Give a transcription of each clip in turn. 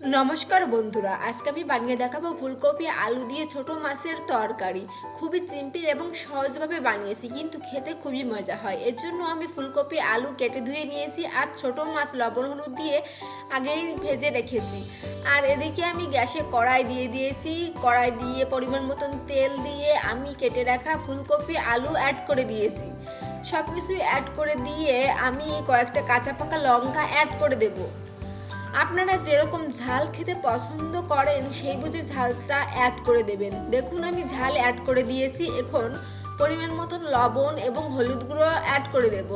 নমস্কার বন্ধুরা, আজকে আমি বানিয়ে দেখাবো ফুলকপি আলু দিয়ে ছোট মাছের তরকারি। খুবই সিম্পল এবং সহজভাবে বানিয়েছি, কিন্তু খেতে খুবই মজা হয়। এর জন্য আমি ফুলকপি আলু কেটে ধুয়ে নিয়েছি আর ছোট মাছ লবণ হলুদ দিয়ে আগেই ভেজে রেখেছি। আর এদিকে আমি গ্যাসে কড়াই দিয়ে দিয়েছি। কড়াই দিয়ে পরিমাণ মতন তেল দিয়ে আমি কেটে রাখা ফুলকপি আলু অ্যাড করে দিয়েছি। সব কিছুই অ্যাড করে দিয়ে আমি কয়েকটা কাঁচা পাকা লঙ্কা অ্যাড করে দেবো। আপনারা যেরকম ঝাল খেতে পছন্দ করেন, সেই বুঝে ঝালটা অ্যাড করে দেবেন। দেখুন, আমি ঝাল অ্যাড করে দিয়েছি। এখন পরিমাণ মতন লবণ এবং হলুদ গুঁড়ো অ্যাড করে দেব।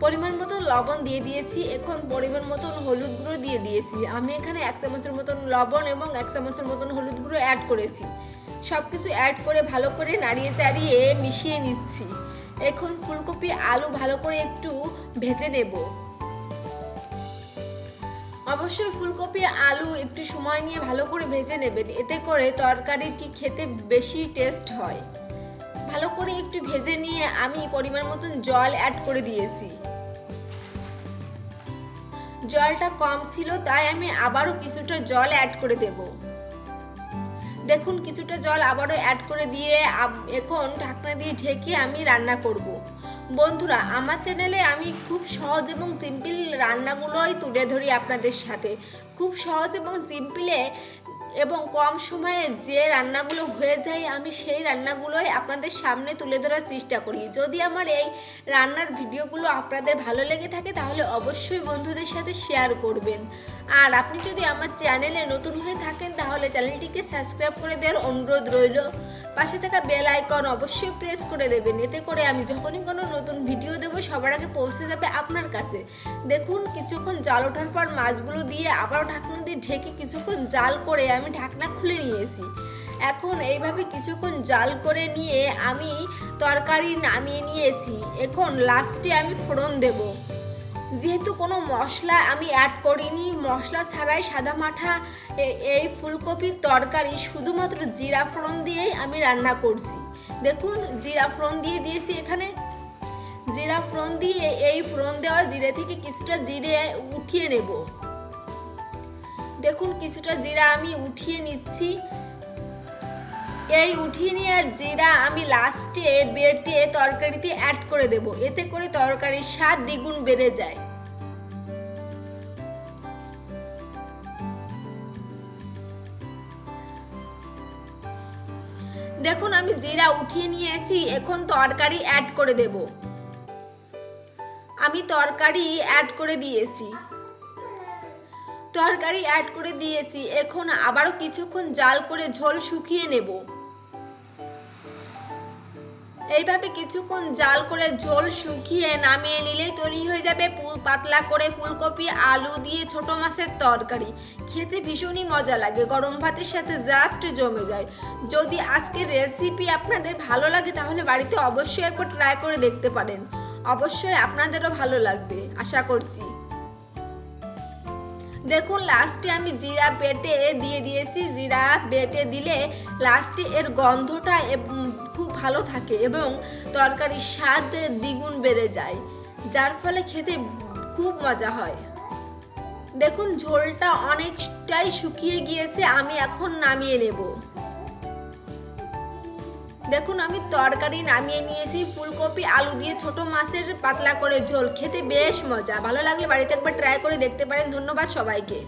পরিমাণ মতন লবণ দিয়ে দিয়েছি। এখন পরিমাণ মতন হলুদ গুঁড়ো দিয়ে দিয়েছি। আমি এখানে এক চামচের মতন লবণ এবং এক চামচের মতন হলুদ গুঁড়ো অ্যাড করেছি। সব কিছু অ্যাড করে ভালো করে নাড়িয়ে চাড়িয়ে মিশিয়ে নিচ্ছি। এখন ফুলকপি আলু ভালো করে একটু ভেজে নেব। অবশ্যই ফুলকপি, আলু একটু সময় নিয়ে ভালো করে ভেজে নেবেন। এতে করে তরকারিটি খেতে বেশি টেস্ট হয়। ভালো করে একটু ভেজে নিয়ে আমি পরিমাণ মতন জল অ্যাড করে দিয়েছি। জলটা কম ছিল, তাই আমি আবারও কিছুটা জল অ্যাড করে দেব। দেখুন, কিছুটা জল আবারও অ্যাড করে দিয়ে এখন ঢাকনা দিয়ে ঢেকে আমি রান্না করব। বন্ধুরা, আমার চ্যানেলে আমি খুব সহজ এবং সিম্পল রান্নাগুলোই তুলে ধরি আপনাদের সাথে। খুব সহজ এবং সিম্পলে এবং কম সময়ে যে রান্নাগুলো হয়ে যায়, আমি সেই রান্নাগুলোই আপনাদের সামনে তুলে ধরার চেষ্টা করি। যদি আমার এই রান্নার ভিডিওগুলো আপনাদের ভালো লেগে থাকে, তাহলে অবশ্যই বন্ধুদের সাথে শেয়ার করবেন। আর আপনি যদি আমার চ্যানেলে নতুন হয়ে থাকেন, তাহলে চ্যানেলটিকে সাবস্ক্রাইব করে দেওয়ার অনুরোধ রইল। পাশে থাকা বেল আইকন অবশ্যই প্রেস করে দেবেন। এতে করে আমি যখনই কোনো নতুন ভিডিও দেবো, সবার আগে পৌঁছে যাবে আপনার কাছে। দেখুন, কিছুক্ষণ জাল ওঠার পর মাছগুলো দিয়ে আবারও ঢাকনা দিয়ে ঢেকে কিছুক্ষণ জাল করে আমি ঢাকনা খুলে নিয়েছি। এখন এইভাবে কিছুক্ষণ জাল করে নিয়ে আমি তরকারি নামিয়ে নিয়েছি। এখন লাস্টে আমি ফোড়ন দেবো। যেহেতু কোনো মশলা আমি অ্যাড করিনি, মশলা ছাড়াই সাদা মাঠা এই ফুলকপির তরকারি শুধুমাত্র জিরা ফোড়ন দিয়েই আমি রান্না করছি। দেখুন, জিরা ফোড়ন দিয়ে দিয়েছি এখানে। জিরা ফোড়ন দিয়ে এই ফোড়ন দেওয়া জিরে থেকে কিছুটা জিরে উঠিয়ে নেব। দেখুন কিছুটা জিরা আমি উঠিয়ে নিচ্ছি। এই উঠিয়ে নিয়ে জিরা আমি লাস্টে বেটে তরকারিতে অ্যাড করে দেব। এতে করে তরকারির স্বাদ দ্বিগুণ বেড়ে যায়। দেখুন আমি জিরা উঠিয়ে নিয়েছি, এখন তরকারি অ্যাড করে দেব। আমি তরকারি অ্যাড করে দিয়েছি। তরকারি অ্যাড করে দিয়েছি। এখন আবারও কিছুক্ষণ জাল করে ঝোল শুকিয়ে নেব। এইভাবে কিছুক্ষণ জাল করে ঝোল শুকিয়ে নামিয়ে নিলেই তৈরি হয়ে যাবে পাতলা করে ফুলকপি, আলু দিয়ে ছোট মাছের তরকারি। খেতে ভীষণই মজা লাগে। গরম ভাতের সাথে জাস্ট জমে যায়। যদি আজকের রেসিপি আপনাদের ভালো লাগে, তাহলে বাড়িতে অবশ্যই একবার ট্রাই করে দেখতে পারেন। অবশ্যই আপনাদেরও ভালো লাগবে, আশা করছি। দেখুন লাস্টে আমি জিরা বেটে দিয়ে দিয়েছি। জিরা বেটে দিলে লাস্টে এর গন্ধটা খুব ভালো থাকে এবং তরকারির স্বাদ দ্বিগুণ বেড়ে যায়, যার ফলে খেতে খুব মজা হয়। দেখুন, ঝোলটা অনেকটাই শুকিয়ে গিয়েছে, আমি এখন নামিয়ে নেব। দেখুন, আমি তরকারি নামিয়ে নিয়েছি, ফুলকপি, আলু দিয়ে ছোট মাছের পাতলা করে ঝোল। খেতে বেশ মজা। ভালো লাগলে বাড়িতে একবার ট্রাই করে দেখতে পারেন। ধন্যবাদ সবাইকে।